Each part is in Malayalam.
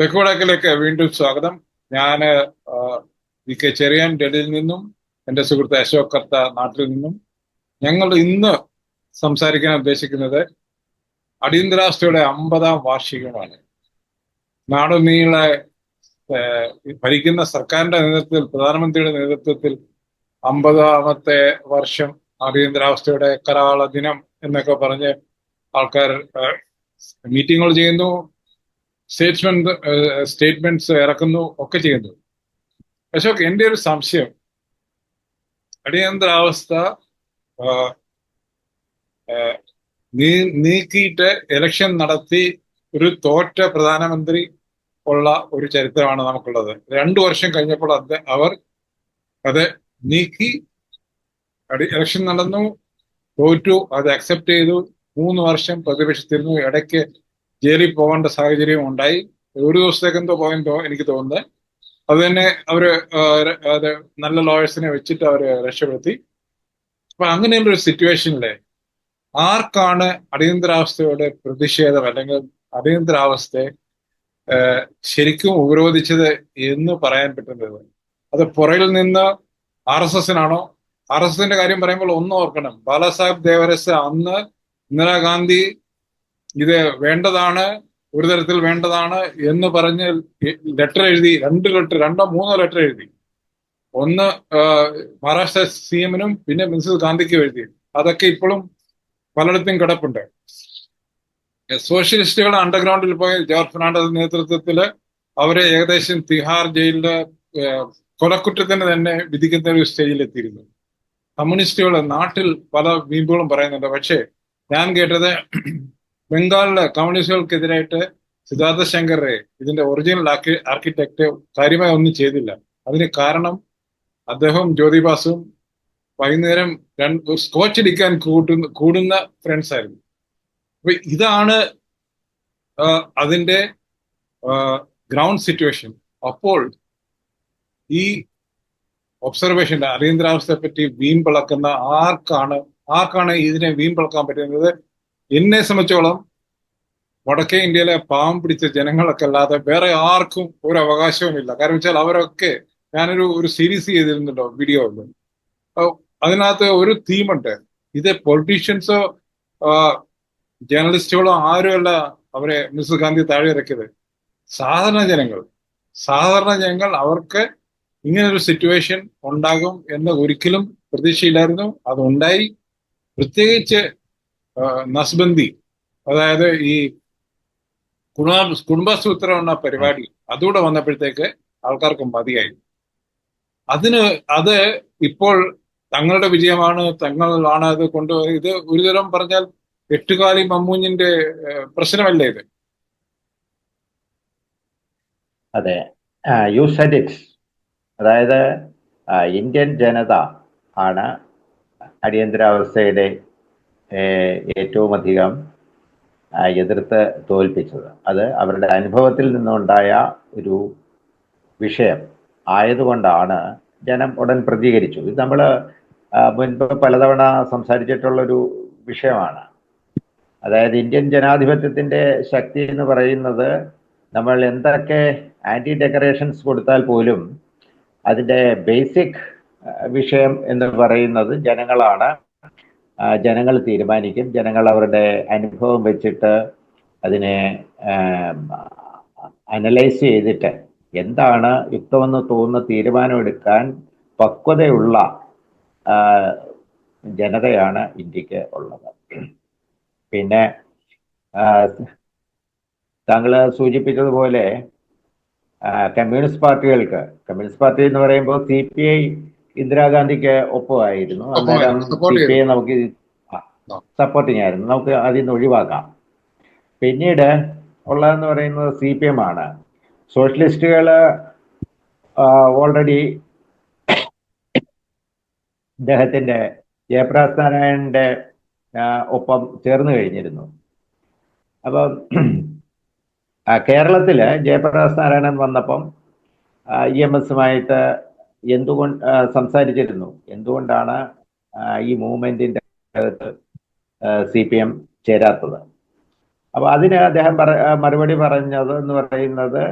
തെക്കുവടക്കിലേക്ക് വീണ്ടും സ്വാഗതം. ഞാൻ വി കെ ചെറിയാൻ ഡൽഹിയിൽ നിന്നും എന്റെ സുഹൃത്ത് അശോക് കർത്ത നാട്ടിൽ നിന്നും. ഞങ്ങൾ ഇന്ന് സംസാരിക്കാൻ ഉദ്ദേശിക്കുന്നത് അടിയന്തരാവസ്ഥയുടെ അമ്പതാം വാർഷികമാണ്. നാടുനീളെ ഭരിക്കുന്ന സർക്കാരിന്റെ നേതൃത്വത്തിൽ പ്രധാനമന്ത്രിയുടെ നേതൃത്വത്തിൽ അമ്പതാമത്തെ വർഷം അടിയന്തരാവസ്ഥയുടെ കരാള ദിനം എന്നൊക്കെ പറഞ്ഞ് ആൾക്കാർ മീറ്റിങ്ങുകൾ ചെയ്യുന്നു. സ്റ്റേറ്റ്മെന്റ് സ്റ്റേറ്റ്മെന്റ്സ് ഇറക്കുന്നു ഒക്കെ ചെയ്യുന്നു അശോക് എന്റെ ഒരു സംശയം. അടിയന്തരാവസ്ഥ നീക്കിയിട്ട് ഇലക്ഷൻ നടത്തി ഒരു തോറ്റ പ്രധാനമന്ത്രി ഉള്ള ഒരു ചരിത്രമാണ് നമുക്കുള്ളത്. രണ്ടു വർഷം കഴിഞ്ഞപ്പോൾ അത് അവർ അത് നീക്കി ഇലക്ഷൻ നടന്നു തോറ്റു അത് അക്സെപ്റ്റ് ചെയ്തു മൂന്ന് വർഷം പ്രതിപക്ഷത്തിരുന്നു ഇടയ്ക്ക് ജയിലിൽ പോകേണ്ട സാഹചര്യം ഉണ്ടായി. ഒരു ദിവസത്തേക്ക് എന്തോ പോയെന്തോ എനിക്ക് തോന്നുന്നത് അത് തന്നെ അവർ അത് നല്ല ലോയേഴ്സിനെ വെച്ചിട്ട് അവർ രക്ഷപ്പെടുത്തി. അപ്പൊ അങ്ങനെയുള്ള ഒരു സിറ്റുവേഷനിലെ ആർക്കാണ് അടിയന്തരാവസ്ഥയുടെ പ്രതിഷേധം അല്ലെങ്കിൽ അടിയന്തരാവസ്ഥയെ ശരിക്കും ഉപരോധിച്ചത് എന്ന് പറയാൻ പറ്റുന്നത്? അത് പുറകിൽ നിന്ന് ആർ എസ് എസിനാണോ? ആർ എസ് എസിന്റെ കാര്യം പറയുമ്പോൾ ഒന്ന് ഓർക്കണം. ബാലാസാഹിബ് ദേവരസ് അന്ന് ഇന്ദിരാഗാന്ധി ഇത് വേണ്ടതാണ് ഒരു തരത്തിൽ വേണ്ടതാണ് എന്ന് പറഞ്ഞ് ലെറ്റർ എഴുതി രണ്ട് ലെറ്റർ രണ്ടോ മൂന്നോ ലെറ്റർ എഴുതി. ഒന്ന് മഹാരാഷ്ട്ര സി എമ്മിനും പിന്നെ മിസസ് ഗാന്ധിക്കും എഴുതി. അതൊക്കെ ഇപ്പോഴും പലയിടത്തും കിടപ്പുണ്ട്. സോഷ്യലിസ്റ്റുകൾ അണ്ടർഗ്രൗണ്ടിൽ പോയി ജോർജ് ഫെർണാണ്ടസ് നേതൃത്വത്തിൽ അവരെ ഏകദേശം തിഹാർ ജയിലിൽ കൊലക്കുറ്റത്തിന് തന്നെ വിധിക്കുന്ന ഒരു സ്റ്റേജിൽ എത്തിയിരുന്നു. കമ്മ്യൂണിസ്റ്റുകൾ നാട്ടിൽ പല വീമ്പുകളും പറയുന്നുണ്ട്. പക്ഷേ ഞാൻ കേട്ടത് ബംഗാളിലെ കമ്മ്യൂണിസ്റ്റുകൾക്കെതിരായിട്ട് സിദ്ധാർത്ഥ ശങ്കറെ ഇതിന്റെ ഒറിജിനൽ ആർക്കി ആർക്കിടെക്ട് കാര്യമായി ഒന്നും ചെയ്തില്ല. അതിന് കാരണം അദ്ദേഹം ജ്യോതിബാസും വൈകുന്നേരം രണ്ട് സ്കോച്ച് അടിക്കാൻ കൂട്ടുന്ന കൂടുന്ന ഫ്രണ്ട്സ് ആയിരുന്നു. അപ്പൊ ഇതാണ് അതിന്റെ ഗ്രൗണ്ട് സിറ്റുവേഷൻ അപ്പോൾ ഈ ഒബ്സർവേഷന്റെ അടിയന്തരാവസ്ഥയെ പറ്റി വീമ്പിളക്കുന്ന ആർക്കാണ് ആർക്കാണ് ഇതിനെ വീമ്പിളക്കാൻ പറ്റുന്നത്? എന്നെ സംബന്ധിച്ചോളം വടക്കേ ഇന്ത്യയിലെ പാവം പിടിച്ച ജനങ്ങളൊക്കെ അല്ലാതെ വേറെ ആർക്കും ഒരു അവകാശവുമില്ല. കാരണം വെച്ചാൽ അവരൊക്കെ ഞാനൊരു ഒരു സീരീസ് ചെയ്തിരുന്നുണ്ടോ വീഡിയോ അതിനകത്ത് ഒരു തീമുണ്ട് ഇത് പൊളിറ്റീഷ്യൻസോ ജേർണലിസ്റ്റുകളോ ആരുമല്ല അവരെ മിസ് ഗാന്ധി താഴെ ഇറക്കിയത്. സാധാരണ ജനങ്ങൾ. സാധാരണ ജനങ്ങൾ അവർക്ക് ഇങ്ങനൊരു സിറ്റുവേഷൻ ഉണ്ടാകും എന്ന് ഒരിക്കലും പ്രതീക്ഷയില്ലായിരുന്നു. അതുണ്ടായി. പ്രത്യേകിച്ച് നസ്ബന്ദി അതായത് ഈ കുടുംബ കുടുംബസൂത്രം എന്ന പരിപാടി അതുകൂടെ വന്നപ്പോഴത്തേക്ക് ആൾക്കാർക്ക് മതിയായി. അതിന് അത് ഇപ്പോൾ തങ്ങളുടെ വിജയമാണ് തങ്ങളാണ് അത് കൊണ്ട് ഇത് ഒരുതരം പറഞ്ഞാൽ എട്ടുകാലി മമ്മൂഞ്ഞിന്റെ പ്രശ്നമല്ലേ ഇത്? അതെ. യു സെഡ് അതായത് ഇന്ത്യൻ ജനത ആണ് അടിയന്തരാവസ്ഥയുടെ ഏറ്റവും അധികം എതിർത്ത് തോൽപ്പിച്ചത്. അത് അവരുടെ അനുഭവത്തിൽ നിന്നുണ്ടായ ഒരു വിഷയം ആയതുകൊണ്ടാണ് ജനം ഉടൻ പ്രതികരിച്ചു. ഇത് നമ്മൾ മുൻപ് പലതവണ സംസാരിച്ചിട്ടുള്ളൊരു വിഷയമാണ്. അതായത് ഇന്ത്യൻ ജനാധിപത്യത്തിന്റെ ശക്തി എന്ന് പറയുന്നത് നമ്മൾ എന്തൊക്കെ ആന്റി ഡെക്കറേഷൻസ് കൊടുത്താൽ പോലും അതിന്റെ ബേസിക് വിഷയം എന്ന് പറയുന്നത് ജനങ്ങളാണ്. ജനങ്ങൾ തീരുമാനിക്കും. ജനങ്ങൾ അവരുടെ അനുഭവം വെച്ചിട്ട് അതിനെ അനലൈസ് ചെയ്തിട്ട് എന്താണ് യുക്തമെന്ന് തോന്നുന്ന തീരുമാനമെടുക്കാൻ പക്വതയുള്ള ജനതയാണ് ഇന്ത്യയ്ക്ക് ഉള്ളത്. പിന്നെ താങ്കൾ സൂചിപ്പിച്ചതുപോലെ കമ്മ്യൂണിസ്റ്റ് പാർട്ടികൾക്ക് കമ്മ്യൂണിസ്റ്റ് പാർട്ടി എന്ന് പറയുമ്പോൾ സി പി ഐ ഇന്ദിരാഗാന്ധിക്ക് ഒപ്പമായിരുന്നു. അന്നേരം സിപിഐ നമുക്ക് സപ്പോർട്ടിങ് ആയിരുന്നു നമുക്ക് അതിൽ നിന്ന് ഒഴിവാക്കാം. പിന്നീട് ഉള്ളതെന്ന് പറയുന്നത് സി പി എം ആണ്. സോഷ്യലിസ്റ്റുകൾ ഓൾറെഡി ഇദ്ദേഹത്തിന്റെ ജയപ്രകാശ് നാരായണന്റെ ഒപ്പം ചേർന്ന് കഴിഞ്ഞിരുന്നു. അപ്പം കേരളത്തിൽ ജയപ്രകാശ് നാരായണൻ വന്നപ്പം ഇ എം എസുമായിട്ട് എന്തുകൊണ്ട് സംസാരിച്ചിരുന്നു? എന്തുകൊണ്ടാണ് ഈ മൂവ്മെന്റിന്റെ അകത്ത് സി പി എം ചേരാത്തത്? അപ്പൊ അതിന് അദ്ദേഹം പറ മറുപടി പറഞ്ഞത് എന്ന് പറയുന്നത്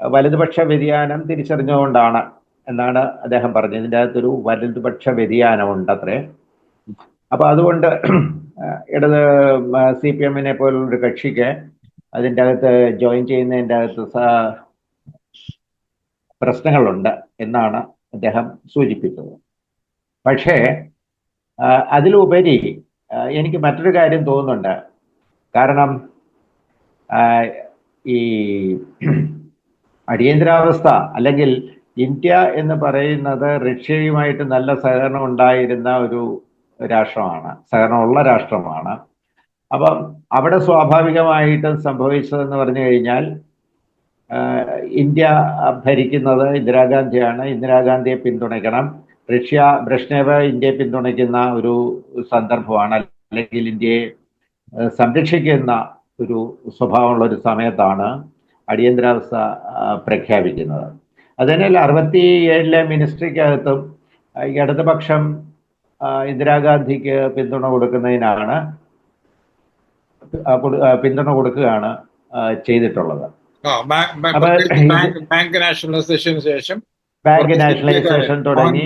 വലതുപക്ഷ വ്യതിയാനം തിരിച്ചറിഞ്ഞുകൊണ്ടാണ് എന്നാണ് അദ്ദേഹം പറഞ്ഞത്. ഇതിന്റെ അകത്തൊരു വലതുപക്ഷ വ്യതിയാനമുണ്ട് അത്രേ അപ്പൊ അതുകൊണ്ട് ഇടത് സി പി എമ്മിനെ പോലുള്ളൊരു കക്ഷിക്ക് അതിന്റെ അകത്ത് ജോയിൻ ചെയ്യുന്നതിന്റെ അകത്ത് പ്രശ്നങ്ങളുണ്ട് എന്നാണ് അദ്ദേഹം സൂചിപ്പിച്ചത് പക്ഷേ അതിലുപരി എനിക്ക് മറ്റൊരു കാര്യം തോന്നുന്നുണ്ട്. കാരണം ഈ അടിയന്തരാവസ്ഥ അല്ലെങ്കിൽ ഇന്ത്യ എന്ന് പറയുന്നത് റഷ്യയുമായിട്ട് നല്ല സഹകരണം ഉണ്ടായിരുന്ന ഒരു രാഷ്ട്രമാണ് സഹകരണമുള്ള രാഷ്ട്രമാണ്. അപ്പം അവിടെ സ്വാഭാവികമായിട്ടും സംഭവിച്ചതെന്ന് പറഞ്ഞു കഴിഞ്ഞാൽ ഇന്ത്യ ഭരിക്കുന്നത് ഇന്ദിരാഗാന്ധിയാണ്. ഇന്ദിരാഗാന്ധിയെ പിന്തുണയ്ക്കണം. റഷ്യ ബ്രഷ്നേവ് ഇന്ത്യയെ പിന്തുണയ്ക്കുന്ന ഒരു സന്ദർഭമാണ്. അല്ലെങ്കിൽ ഇന്ത്യയെ സംരക്ഷിക്കുന്ന ഒരു സ്വഭാവമുള്ള ഒരു സമയത്താണ് അടിയന്തരാവസ്ഥ പ്രഖ്യാപിക്കുന്നത്. അതിനാൽ അറുപത്തി ഏഴിലെ മിനിസ്ട്രിക്കകത്തും ഇടതുപക്ഷം ഇന്ദിരാഗാന്ധിക്ക് പിന്തുണ കൊടുക്കുന്നതിനാണ് പിന്തുണ കൊടുക്കുകയാണ് ചെയ്തിട്ടുള്ളത്. ബാങ്ക് നാഷണലൈസേഷന് ശേഷം ബാങ്ക് നാഷണലൈസേഷൻ തുടങ്ങി.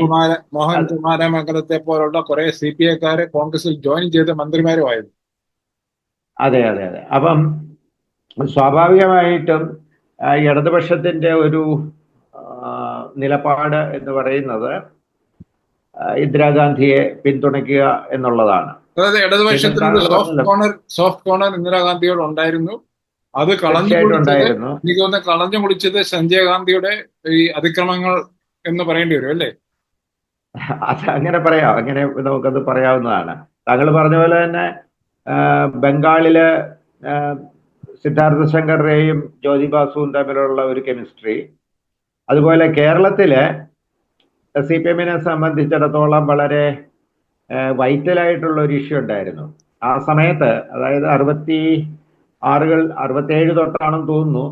മോഹൻ കുമാരമംഗലത്തെ പോലുള്ള കുറെ സി പി ഐക്കാരെ കോൺഗ്രസിൽ ജോയിൻ ചെയ്ത മന്ത്രിമാരുമായിരുന്നു. അതെ അതെ അതെ. അപ്പം സ്വാഭാവികമായിട്ടും ഇടതുപക്ഷത്തിന്റെ ഒരു നിലപാട് എന്ന് പറയുന്നത് ഇന്ദിരാഗാന്ധിയെ പിന്തുണയ്ക്കുക എന്നുള്ളതാണ്. അതായത് ഇടതുപക്ഷത്തിന് സോഫ്റ്റ് കോർണർ സോഫ്റ്റ് കോർണർ ഇന്ദിരാഗാന്ധിയോട് ഉണ്ടായിരുന്നു അത് കളഞ്ഞു എനിക്ക് തോന്നുന്നു കളഞ്ഞു കുളിച്ചത് സഞ്ജയ് ഗാന്ധിയുടെ ഈ അതിക്രമങ്ങൾ എന്ന് പറയേണ്ടി വരും അല്ലേ? അത് അങ്ങനെ പറയാം. അങ്ങനെ നമുക്കത് പറയാവുന്നതാണ്. താങ്കൾ പറഞ്ഞ പോലെ തന്നെ ബംഗാളിൽ സിദ്ധാർത്ഥ ശങ്കർ റേയും ജ്യോതി ബാസുവും തമ്മിലുള്ള ഒരു കെമിസ്ട്രി. അതുപോലെ കേരളത്തിലെ സി പി എമ്മിനെ സംബന്ധിച്ചിടത്തോളം വളരെ വൈറ്റലായിട്ടുള്ള ഒരു ഇഷ്യൂ ഉണ്ടായിരുന്നു. ആ സമയത്ത് അതായത് അറുപത്തി ആറുകൾ അറുപത്തേഴ് തൊട്ടാണെന്ന് തോന്നുന്നു.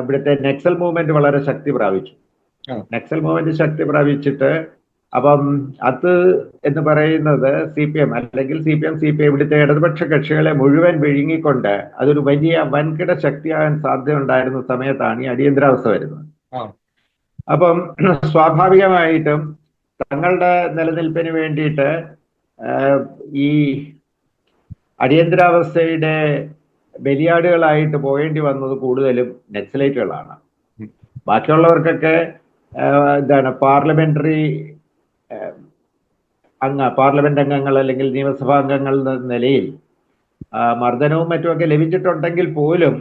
ഇവിടുത്തെ നെക്സൽ മൂവ്മെന്റ് വളരെ ശക്തി പ്രാപിച്ചു. നെക്സൽ മൂവ്മെന്റ് ശക്തി പ്രാപിച്ചിട്ട് അപ്പം അത് എന്ന് പറയുന്നത് സി പി എം അല്ലെങ്കിൽ C P M C P M ഇവിടുത്തെ ഇടതുപക്ഷ കക്ഷികളെ മുഴുവൻ വിഴുങ്ങിക്കൊണ്ട് അതൊരു വലിയ വൻകിട ശക്തിയാകാൻ സാധ്യതയുണ്ടായിരുന്ന സമയത്താണ് ഈ അടിയന്തരാവസ്ഥ വരുന്നത്. അപ്പം സ്വാഭാവികമായിട്ടും തങ്ങളുടെ നിലനിൽപ്പിന് വേണ്ടിയിട്ട് ഈ അടിയന്തരാവസ്ഥയുടെ ബലിയാടുകളായിട്ട് പോകേണ്ടി വന്നത് കൂടുതലും നക്സലൈറ്റുകളാണ്. ബാക്കിയുള്ളവർക്കൊക്കെ എന്താണ് പാർലമെന്ററി അംഗ പാർലമെന്റ് അംഗങ്ങൾ അല്ലെങ്കിൽ നിയമസഭാ അംഗങ്ങൾ എന്ന നിലയിൽ മർദ്ദനവും മറ്റുമൊക്കെ ലഭിച്ചിട്ടുണ്ടെങ്കിൽ പോലും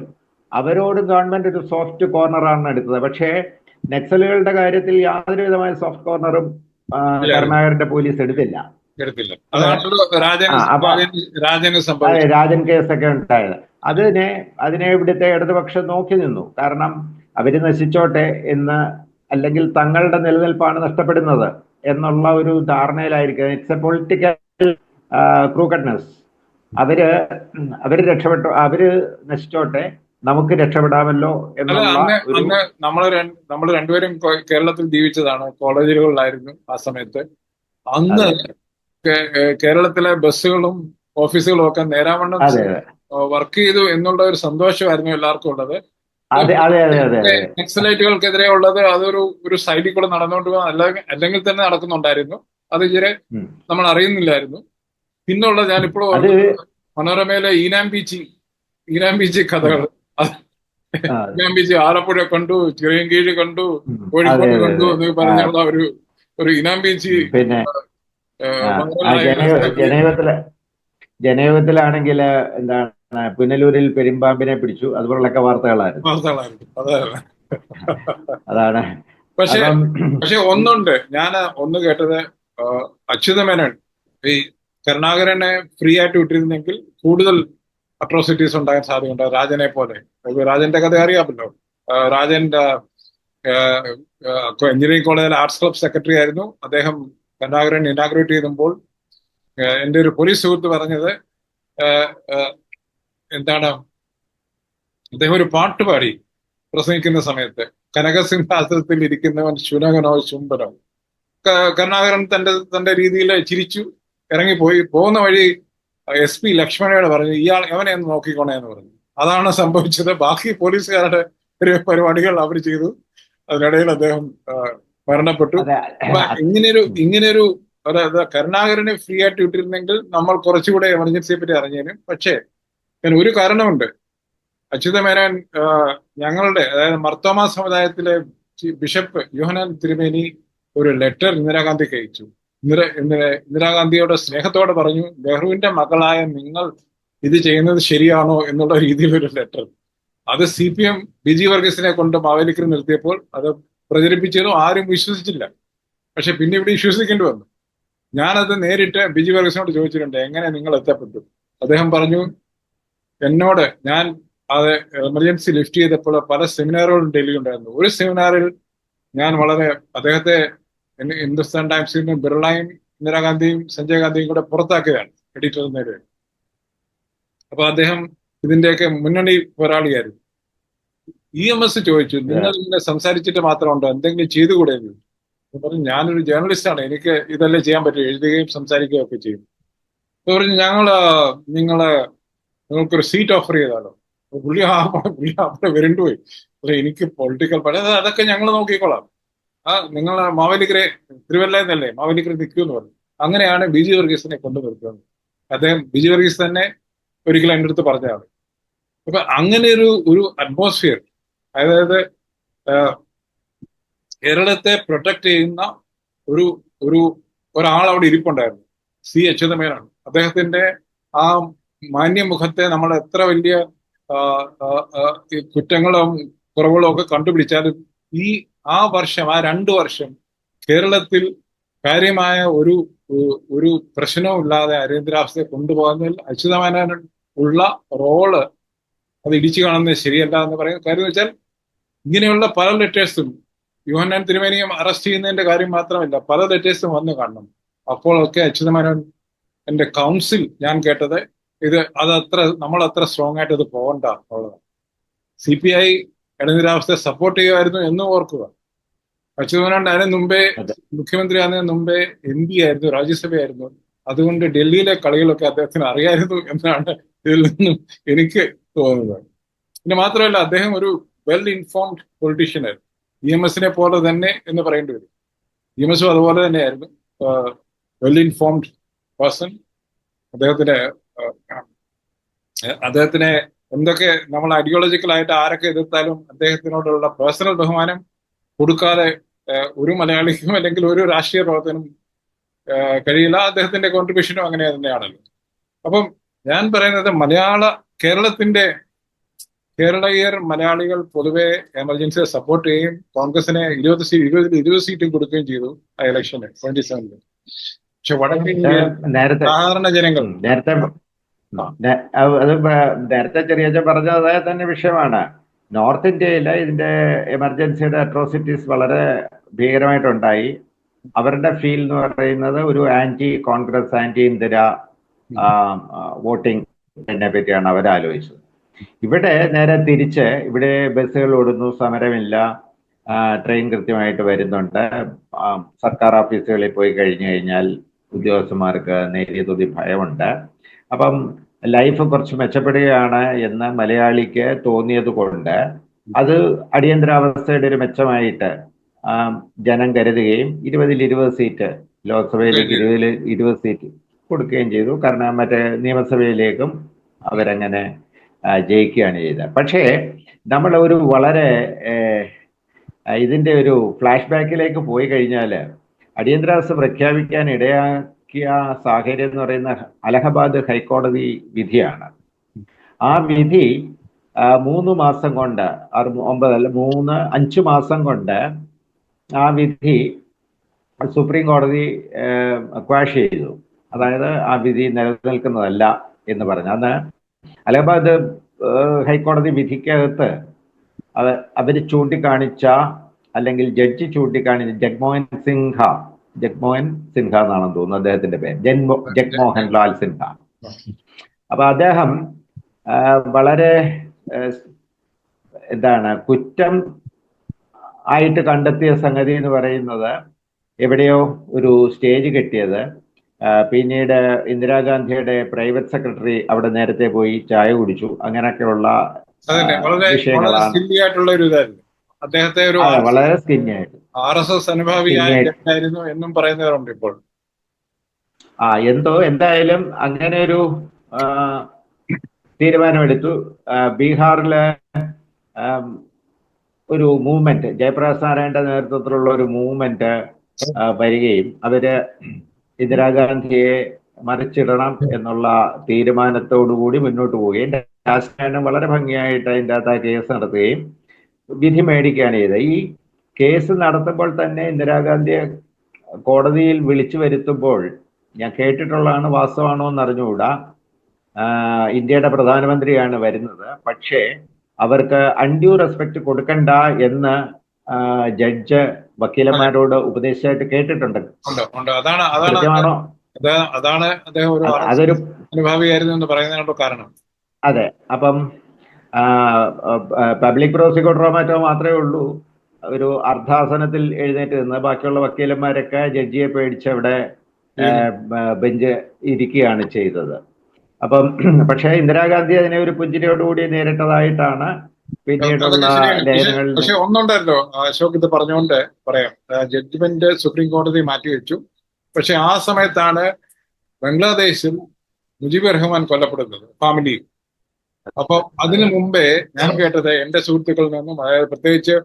അവരോട് ഗവൺമെന്റ് ഒരു സോഫ്റ്റ് കോർണറാണ് എടുത്തത്. പക്ഷേ നക്സലുകളുടെ കാര്യത്തിൽ യാതൊരു വിധമായ സോഫ്റ്റ് കോർണറും കരുണാകരന്റെ പോലീസ് എടുത്തില്ല. രാജൻ കേസൊക്കെ ഉണ്ടായത്. അതിനെ അതിനെ ഇവിടുത്തെ ഇടതുപക്ഷം നോക്കി നിന്നു. കാരണം അവർ നശിച്ചോട്ടെ എന്ന് അല്ലെങ്കിൽ തങ്ങളുടെ നിലനിൽപ്പാണ് നഷ്ടപ്പെടുന്നത് എന്നുള്ള ഒരു ധാരണയിലായിരിക്കും. ഇറ്റ്സ് എ പൊളിറ്റിക്കൽ ക്രൂക്കഡ്നെസ് അവർ അവർ രക്ഷപ്പെട്ടു അവർ നശിച്ചോട്ടെ നമുക്ക് രക്ഷപ്പെടാമല്ലോ എന്നുള്ള നമ്മൾ നമ്മൾ രണ്ടുപേരും കേരളത്തിൽ ജീവിച്ചതാണ്. കോളേജുകളിലായിരുന്നു ആ സമയത്ത്. അന്ന് കേരളത്തിലെ ബസ്സുകളും ഓഫീസുകളും ഒക്കെ നേരാവണ്ണം അതെ. വർക്ക് ചെയ്തു എന്നുള്ള ഒരു സന്തോഷമായിരുന്നു എല്ലാവർക്കും ഉള്ളത്. അതെ അതെ അതെ അതെ അതെ. നക്സലൈറ്റുകൾക്കെതിരെ ഉള്ളത് അതൊരു ഒരു സൈഡിൽ കൂടെ നടന്നുകൊണ്ട് അല്ലെങ്കിൽ അല്ലെങ്കിൽ തന്നെ നടക്കുന്നുണ്ടായിരുന്നു. അത് ഇതുവരെ നമ്മൾ അറിയുന്നില്ലായിരുന്നു. പിന്നുള്ള ഞാനിപ്പോഴും മനോരമയിലെ ഈനാം ബീച്ചി ഈനാം ബീച്ചി കഥകൾ. ഈനാം ബീച്ചി ആലപ്പുഴ കണ്ടു ചിറയൻകീഴ് കണ്ടു കോഴിക്കോട് കണ്ടു എന്ന് പറഞ്ഞുള്ള ഒരു ഒരു ഇനാം ബീച്ചി പിന്നെ എന്താണ് പുനലൂരിൽ പെരുമ്പാമ്പിനെ പിടിച്ചു. അതുപോലുള്ളൊക്കെ വാർത്തകളായിരുന്നു. വാർത്തകളായിരുന്നു. അതെ അതാണ്. പക്ഷെ പക്ഷെ ഒന്നുണ്ട്. ഞാൻ ഒന്ന് കേട്ടത് ആ, അച്യുത മേനോൻ ഈ കരുണാകരനെ ഫ്രീ ആയിട്ട് വിട്ടിരുന്നെങ്കിൽ കൂടുതൽ അട്രോസിറ്റീസ് ഉണ്ടാകാൻ സാധ്യതയുണ്ട്. രാജനെ പോലെ. രാജന്റെ കഥ അറിയാമല്ലോ. രാജന്റെ എഞ്ചിനീയറിംഗ് കോളേജിൽ ആർട്സ് ക്ലബ് സെക്രട്ടറി ആയിരുന്നു. അദ്ദേഹം കരുണാകരൻ ഇനാഗ്രേറ്റ് ചെയ്തുമ്പോൾ എന്റെ എന്റെ ഒരു പോലീസ് സുഹൃത്ത് പറഞ്ഞത് എന്താണ്? അദ്ദേഹം ഒരു പാട്ട് പാടി പ്രസംഗിക്കുന്ന സമയത്ത്. കനകസിംഹാസനത്തിൽ ഇരിക്കുന്നവൻ ശുനകനോ ശുംബനോ ക- കരുണാകരൻ തന്റെ തന്റെ രീതിയിൽ ചിരിച്ചു ഇറങ്ങിപ്പോയി പോകുന്ന വഴി എസ് പി ലക്ഷ്മണയോട് പറഞ്ഞു ഇയാൾ എവനെ ഒന്ന് നോക്കിക്കോണേ എന്ന് പറഞ്ഞു. അതാണ് സംഭവിച്ചത്. ബാക്കി പോലീസുകാരുടെ ഒരു പരിപാടികൾ അവർ ചെയ്തു. അതിനിടയിൽ അദ്ദേഹം മരണപ്പെട്ടു. ഇങ്ങനെയൊരു ഇങ്ങനെയൊരു കരുണാകരനെ ഫ്രീ ആയിട്ട് വിട്ടിരുന്നെങ്കിൽ നമ്മൾ കുറച്ചുകൂടെ എമർജൻസിയെ പറ്റി അറിഞ്ഞേനും. പക്ഷേ അതിന് ഒരു കാരണമുണ്ട്. അച്യുത മേനോൻ ഞങ്ങളുടെ അതായത് മർത്തോമ സമുദായത്തിലെ ബിഷപ്പ് യോഹനാൻ തിരുമേനി ഒരു ലെറ്റർ ഇന്ദിരാഗാന്ധിക്ക് അയച്ചു ഇന്ദിര ഇന്ദിര- ഇന്ദിരാഗാന്ധിയോട് സ്നേഹത്തോടെ പറഞ്ഞു നെഹ്റുവിന്റെ മകളായ നിങ്ങൾ ഇത് ചെയ്യുന്നത് ശരിയാണോ? എന്നുള്ള രീതിയിൽ ഒരു ലെറ്റർ. അത് C P M B G വർഗീസിനെ കൊണ്ട് മാവേലിക്കർ നിർത്തിയപ്പോൾ അത് പ്രചരിപ്പിച്ചതും ആരും വിശ്വസിച്ചില്ല. പക്ഷെ പിന്നെ ഇവിടെ വിശ്വസിക്കേണ്ടി വന്നു. ഞാനത് നേരിട്ട് ബി ജി വർഗീസിനോട് ചോദിച്ചിട്ടുണ്ട് എങ്ങനെ നിങ്ങൾ എത്തപ്പെട്ടു? അദ്ദേഹം പറഞ്ഞു എന്നോട് ഞാൻ അത് എമർജൻസി ലിഫ്റ്റ് ചെയ്തപ്പോൾ പല സെമിനാറുകളും ഡൽഹി ഉണ്ടായിരുന്നു. ഒരു സെമിനാറിൽ ഞാൻ വളരെ അദ്ദേഹത്തെ ഹിന്ദുസ്ഥാൻ ടൈംസിൽ നിന്ന് ബിർളയും ഇന്ദിരാഗാന്ധിയും സഞ്ജയ് ഗാന്ധിയും കൂടെ പുറത്താക്കിയതാണ് എഡിറ്റർ നേരെ. അപ്പൊ അദ്ദേഹം ഇതിന്റെയൊക്കെ മുന്നണി പോരാളിയായിരുന്നു. ഇ എം എസ് ചോദിച്ചു നിങ്ങൾ ഇങ്ങനെ സംസാരിച്ചിട്ട് മാത്രമുണ്ടോ എന്തെങ്കിലും ചെയ്തുകൂടെ എന്ന്? പറഞ്ഞു ഞാനൊരു ജേർണലിസ്റ്റ് ആണ്. എനിക്ക് ഇതെല്ലാം ചെയ്യാൻ പറ്റും. എഴുതുകയും സംസാരിക്കുകയും ഒക്കെ ചെയ്യും. പറഞ്ഞു ഞങ്ങൾ നിങ്ങൾ നിങ്ങൾക്കൊരു സീറ്റ് ഓഫർ ചെയ്താലോ? പുള്ളി ആ പുള്ളി അവിടെ വരണ്ടുപോയി അല്ലെ എനിക്ക് പൊളിറ്റിക്കൽ അത് അതൊക്കെ ഞങ്ങൾ നോക്കിക്കോളാം ആ നിങ്ങൾ മാവേലിക്കരെ തിരുവല്ലയെന്നല്ലേ? മാവേലിക്കര നിൽക്കൂ എന്ന് പറഞ്ഞു. അങ്ങനെയാണ് ബി ജി വർഗീസിനെ കൊണ്ടു നിർത്തുന്നത്. അദ്ദേഹം ബി ജി വർഗീസ് തന്നെ ഒരിക്കലും എന്റെ അടുത്ത് പറഞ്ഞതാണ്. അപ്പൊ അങ്ങനെ ഒരു ഒരു അറ്റ്മോസ്ഫിയർ അതായത് കേരളത്തെ പ്രൊട്ടക്ട് ചെയ്യുന്ന ഒരു ഒരു ഒരാൾ അവിടെ ഇരിപ്പുണ്ടായിരുന്നു. സി. അച്യുതമേനാണ് അദ്ദേഹത്തിന്റെ ആ മാന്യമുഖത്തെ നമ്മൾ എത്ര വലിയ കുറ്റങ്ങളും കുറവുകളും ഒക്കെ കണ്ടുപിടിച്ചാലും ഈ ആ വർഷം ആ രണ്ടു വർഷം കേരളത്തിൽ കാര്യമായ ഒരു ഒരു- പ്രശ്നവും ഇല്ലാതെ അടിയന്തരാവസ്ഥയെ കൊണ്ടുപോകുന്നതിൽ അച്യുതമേനോൻ ഉള്ള റോൾ അത് ഇടിച്ചു കാണുന്നത് ശരിയല്ല എന്ന് പറയുന്ന കാര്യം വെച്ചാൽ ഇങ്ങനെയുള്ള പല ലെറ്റേഴ്സും യുവനാൻ തിരുമേനിയും അറസ്റ്റ് ചെയ്യുന്നതിന്റെ കാര്യം മാത്രമല്ല പല ലെറ്റേഴ്സും വന്നു കാണണം. അപ്പോഴൊക്കെ അച്യുതമേനോൻ എന്റെ കൗൺസിൽ ഞാൻ കേട്ടത് ഇത് അത് അത്ര നമ്മൾ അത്ര സ്ട്രോങ് ആയിട്ട് ഇത് പോകണ്ട എന്നുള്ളതാണ് സി പി ഐ ഇടനിരാവസ്ഥയെ സപ്പോർട്ട് ചെയ്യുമായിരുന്നു എന്ന് ഓർക്കുക. അച്യുതമേനോൻ അതിന് മുമ്പേ മുഖ്യമന്ത്രി ആകുന്നതിന് മുമ്പേ എം പി ആയിരുന്നു രാജ്യസഭയായിരുന്നു. അതുകൊണ്ട് ഡൽഹിയിലെ കളികളൊക്കെ അദ്ദേഹത്തിന് അറിയായിരുന്നു എന്നാണ് ഇതിൽ നിന്നും എനിക്ക് തോന്നുന്നത്. പിന്നെ മാത്രമല്ല അദ്ദേഹം ഒരു വെൽ ഇൻഫോംഡ് പൊളിറ്റീഷ്യൻ ആയിരുന്നു ഇ എം എസിനെ പോലെ തന്നെ എന്ന് പറയേണ്ടി വരും. ഇ എം എസും അതുപോലെ തന്നെയായിരുന്നു. വെൽ ഇൻഫോംഡ് പേഴ്സൺ അദ്ദേഹത്തിന് ആഹ്, അദ്ദേഹത്തിനെ എന്തൊക്കെ നമ്മൾ ഐഡിയോളജിക്കലായിട്ട് ആരൊക്കെ എതിർത്താലും അദ്ദേഹത്തിനോടുള്ള പേഴ്സണൽ ബഹുമാനം കൊടുക്കാതെ ഒരു മലയാളിക്കും അല്ലെങ്കിൽ ഒരു രാഷ്ട്രീയ പ്രവർത്തനം കഴിയില്ല. അദ്ദേഹത്തിന്റെ കോൺട്രിബ്യൂഷനും അങ്ങനെ തന്നെയാണല്ലോ. അപ്പം ഞാൻ പറയുന്നത് മലയാള കേരളത്തിന്റെ കേരളീയർ മലയാളികൾ പൊതുവെ എമർജൻസിയെ സപ്പോർട്ട് ചെയ്യുകയും കോൺഗ്രസിനെ ഇരുപത് സീറ്റ് ഇരുപതിൽ ഇരുപത് സീറ്റും കൊടുക്കുകയും ചെയ്തു ആ ഇലക്ഷന് ട്വന്റി സെവനിൽ പക്ഷെ വടക്കേ സാധാരണ ജനങ്ങൾ നേരത്തെ അത് നേരത്തെ പറഞ്ഞ അതേ തന്നെ വിഷയമാണ്. നോർത്ത് ഇന്ത്യയിൽ ഇതിന്റെ എമർജൻസിയുടെ അട്രോസിറ്റീസ് വളരെ ഭീകരമായിട്ടുണ്ടായി. അവരുടെ ഫീൽ എന്ന് പറയുന്നത് ഒരു anti Congress anti Indira voting ഇതിനെ പറ്റിയാണ് അവർ ആലോചിച്ചത്. ഇവിടെ നേരെ തിരിച്ച് ഇവിടെ ബസ്സുകൾ ഓടുന്നു സമരമില്ല ട്രെയിൻ കൃത്യമായിട്ട് വരുന്നുണ്ട്. സർക്കാർ ഓഫീസുകളിൽ പോയി കഴിഞ്ഞു കഴിഞ്ഞാൽ ഉദ്യോഗസ്ഥന്മാർക്ക് നേരിയ തോതി ഭയമുണ്ട്. അപ്പം ലൈഫ് കുറച്ച് മെച്ചപ്പെടുകയാണ് എന്ന് മലയാളിക്ക് തോന്നിയത് കൊണ്ട് അത് അടിയന്തരാവസ്ഥയുടെ ഒരു മെച്ചമായിട്ട് ജനം കരുതുകയും ഇരുപതിൽ ഇരുപത് സീറ്റ് ലോക്സഭയിലേക്ക് ഇരുപതിൽ ഇരുപത് സീറ്റ് കൊടുക്കുകയും ചെയ്തു. കാരണം മറ്റേ നിയമസഭയിലേക്കും അവരങ്ങനെ ജയിക്കുകയാണ് ചെയ്തത്. പക്ഷേ നമ്മൾ ഒരു വളരെ ഇതിന്റെ ഒരു ഫ്ലാഷ് ബാക്കിലേക്ക് പോയി കഴിഞ്ഞാൽ അടിയന്തരാവസ്ഥ പ്രഖ്യാപിക്കാൻ ഇടയാക്കിയ സാഹചര്യം എന്ന് പറയുന്ന അലഹബാദ് ഹൈക്കോടതി വിധിയാണ്. ആ വിധി മൂന്ന് മാസം കൊണ്ട് ആറ് ഒമ്പതല്ല മൂന്ന് അഞ്ച് മാസം കൊണ്ട് ആ വിധി സുപ്രീം കോടതി ക്വാഷ് ചെയ്തു. അതായത് ആ വിധി നിലനിൽക്കുന്നതല്ല എന്ന് പറഞ്ഞു. അന്ന് അലഹബാദ് ഹൈക്കോടതി വിധിക്കകത്ത് അത് അവർ ചൂണ്ടിക്കാണിച്ച അല്ലെങ്കിൽ ജഡ്ജി ചൂണ്ടിക്കാണിച്ച ജഗ്മോഹൻ സിൻഹ ജഗ്മോഹൻ സിൻഹ എന്നാണെന്ന് തോന്നുന്നു അദ്ദേഹത്തിന്റെ പേര്. ജന്മോ ജഗ്മോഹൻ ലാൽ സിൻഹ. അപ്പൊ അദ്ദേഹം വളരെ എന്താണ് കുറ്റം ആയിട്ട് കണ്ടെത്തിയ സംഗതി എന്ന് പറയുന്നത് എവിടെയോ ഒരു സ്റ്റേജ് കെട്ടിയത്. പിന്നീട് ഇന്ദിരാഗാന്ധിയുടെ പ്രൈവറ്റ് സെക്രട്ടറി അവിടെ നേരത്തെ പോയി ചായ കുടിച്ചു. അങ്ങനെയൊക്കെയുള്ള വിഷയങ്ങളാണ്. അദ്ദേഹത്തെ ഒരു വളരെ ആർ എസ് എസ് അനുഭാവിയായിരുന്നു എന്നും പറയുന്നവരുണ്ട് ഇപ്പോൾ. ആ എന്തോ എന്തായാലും അങ്ങനെ ഒരു തീരുമാനമെടുത്തു. ബീഹാറിലെ ഒരു മൂവ്മെന്റ് ജയപ്രകാശ് നാരായണന്റെ നേതൃത്വത്തിലുള്ള ഒരു മൂവ്മെന്റ് വരികയും അവർ ഇന്ദിരാഗാന്ധിയെ മറിച്ചിടണം എന്നുള്ള തീരുമാനത്തോടുകൂടി മുന്നോട്ട് പോവുകയും രാജസ്ഥാനും വളരെ ഭംഗിയായിട്ട് അതിന്റെ അകത്ത് കേസ് നടത്തുകയും വിധി മേടിക്കുകയാണ് ചെയ്തത്. ഈ കേസ് നടത്തുമ്പോൾ തന്നെ ഇന്ദിരാഗാന്ധിയെ കോടതിയിൽ വിളിച്ചു വരുത്തുമ്പോൾ ഞാൻ കേട്ടിട്ടുള്ളതാണ് വാസ്തവാണോ എന്ന് അറിഞ്ഞുകൂടാ. ഇന്ത്യയുടെ പ്രധാനമന്ത്രിയാണ് വരുന്നത്. പക്ഷേ അവർക്ക് അൺഡ്യൂ റെസ്പെക്ട് കൊടുക്കണ്ട എന്ന് ജഡ്ജ് വക്കീലന്മാരോട് ഉപദേശമായിട്ട് കേട്ടിട്ടുണ്ട്. അതാണ് അതാണ് അതാണ് അദ്ദേഹം അതൊരു അനുഭാവിയായിരുന്നു എന്ന് പറയുന്നതിനുള്ള കാരണം. അതെ അപ്പം പബ്ലിക് പ്രോസിക്യൂട്ടറോ മറ്റോ മാത്രമേ ഉള്ളൂ. ഒരു അർദ്ധാസനത്തിൽ എഴുന്നേറ്റ് നിന്ന് ബാക്കിയുള്ള വക്കീലന്മാരൊക്കെ ജഡ്ജിയെ പേടിച്ച് അവിടെ ബെഞ്ച് ഇരിക്കുകയാണ് ചെയ്തത്. അപ്പം പക്ഷേ ഇന്ദിരാഗാന്ധി അതിനെ ഒരു പുഞ്ചിരിയോടുകൂടി നേരിട്ടതായിട്ടാണ് പിന്നീടുള്ള. പക്ഷെ- ലേഖനങ്ങളിൽ പക്ഷെ ഒന്നുണ്ടല്ലോ അശോക് ഇത് പറഞ്ഞുകൊണ്ട് പറയാം. ജഡ്ജ്മെന്റ് സുപ്രീം കോടതി മാറ്റിവെച്ചു പക്ഷെ ആ സമയത്താണ് ബംഗ്ലാദേശിൽ മുജീബ് റഹ്മാൻ കൊല്ലപ്പെടുന്നത് ഫാമിലി അപ്പൊ അതിനു മുമ്പേ ഞാൻ കേട്ടത് എന്റെ സുഹൃത്തുക്കളിൽ നിന്നും അതായത് പ്രത്യേകിച്ച്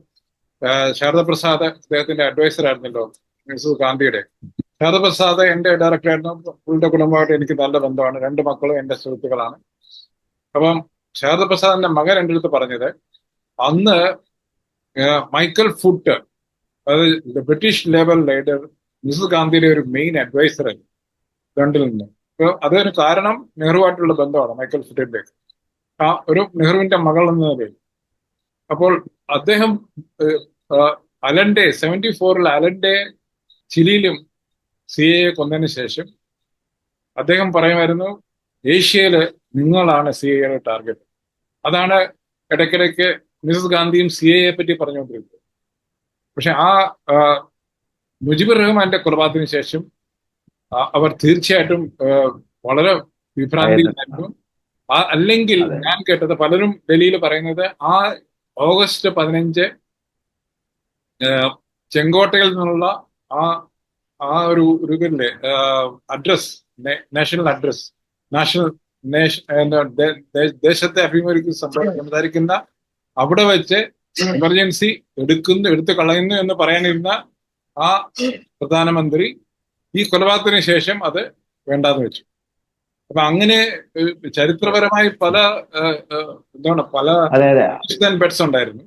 ശാരദപ്രസാദ് അദ്ദേഹത്തിന്റെ അഡ്വൈസർ ആയിരുന്നല്ലോ മിസു ഗാന്ധിയുടെ. ശാരദപ്രസാദ് എന്റെ ഡയറക്ടർ ആയിരുന്നു. പുള്ളിയുടെ കുടുംബമായിട്ട് എനിക്ക് നല്ല ബന്ധമാണ്. രണ്ട് മക്കളും എന്റെ സുഹൃത്തുക്കളാണ്. അപ്പം ശാരദപ്രസാദിന്റെ മകൻ എന്റെ അടുത്ത് പറഞ്ഞത് അന്ന് മൈക്കൽ ഫുട്ട് അതായത് ബ്രിട്ടീഷ് ലേബർ ലീഡർ മിസസ് ഗാന്ധിയുടെ ഒരു മെയിൻ അഡ്വൈസർ ആയിരുന്നു. ലണ്ടനിൽ നിന്ന്. അതൊരു കാരണം നെഹ്റുവായിട്ടുള്ള ബന്ധമാണ് മൈക്കൽ ഫുട്ടിന്റെ ആ ഒരു നെഹ്റുവിന്റെ മകൾ എന്ന നിലയിൽ. അപ്പോൾ അദ്ദേഹം അലൻഡേ സെവന്റി ഫോറിൽ അലൻഡേ ചിലിയിലും സി എ കൊന്നതിന് ശേഷം അദ്ദേഹം പറയുമായിരുന്നു ഏഷ്യയിൽ നിങ്ങളാണ് സി എയുടെ ടാർഗറ്റ് അതാണ് ഇടയ്ക്കിടയ്ക്ക് മിസസ് ഗാന്ധിയും സി എയെ പറ്റി പറഞ്ഞുകൊണ്ടിരുന്നത്. പക്ഷെ ആ മുജിബുർ റഹ്മാന്റെ കൊലപാതകത്തിന് ശേഷം അവർ തീർച്ചയായിട്ടും വളരെ വിഭ്രാന്തിയിലായിരുന്നു. ആ അല്ലെങ്കിൽ ഞാൻ കേട്ടത് പലരും ഡൽഹിയിൽ പറയുന്നത് ആ ഓഗസ്റ്റ് പതിനഞ്ച് ചെങ്കോട്ടയിൽ നിന്നുള്ള ആ ആ ഒരു ഒരു ഇതില്ലേ അഡ്രസ് നാഷണൽ അഡ്രസ് നാഷണൽ ദേശത്തെ അഭിമുഖീകരിക്കുന്ന സംസാരിക്കുന്ന അവിടെ വെച്ച് എമർജൻസി എടുക്കുന്നു എടുത്തു കളയുന്നു എന്ന് പറയാനിരുന്ന ആ പ്രധാനമന്ത്രി ഈ കൊലപാതകത്തിന് ശേഷം അത് വേണ്ടാന്ന് വെച്ചു. അപ്പൊ അങ്ങനെ ചരിത്രപരമായി പല എന്താണ് പല അതെ അതെ. ബെഡ്സ് ഉണ്ടായിരുന്നു.